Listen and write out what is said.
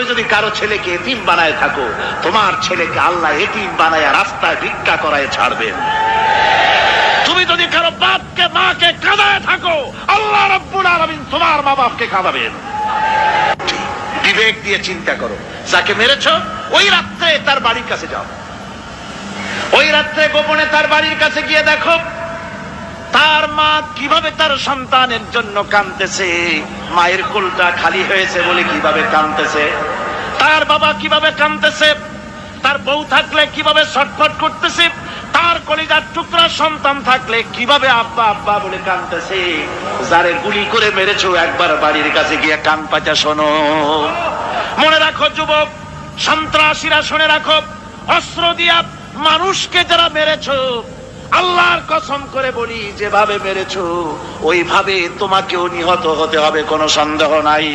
তুমি যদি কারও ছেলেকে এতিম বানায় থাকো, তোমার ছেলেকে আল্লাহ এতিম বানায় রাস্তায় ভিক্ষা করায় ছাড়বেন। তুমি যদি কারও বাপকে, মাকে কাঁদায় থাকো, আল্লাহ রব্বুল আলামিন তোমার মা বাপকে কাঁদাবেন। বিবেক দিয়ে চিন্তা করো, যাকে মেরেছ, ওই রাত্রে তার বাড়ির কাছে যাও। ওই রাত্রে গোপনে তার বাড়ির কাছে গিয়ে দেখো, তার মা কীভাবে তার সন্তানের জন্য কাঁদতেছে। মায়ের কোলটা খালি হয়েছে বলে কীভাবে কাঁদতেছে? তার বাবা কীভাবে কাঁদতেছে? তার বউ থাকলে কীভাবে ছটফট করতেছে? তার কলিজার টুকরা সন্তান থাকলে কীভাবে আব্বা আব্বা বলে কাঁদতেছে? যারে গুলি করে মেরেছো, একবার বাড়ির কাছে গিয়ে কান পাচা শোনো। মনে রাখো যুবক, সন্ত্রাসীরা শুনে রাখো, অস্ত্র দিয়া মানুষকে যারা মেরেছো আল্লাহর কসম করে বলি যেভাবে মেরেছ ওইভাবে তোমাকেও নিহত হতে হবে কোনো সন্দেহ নাই।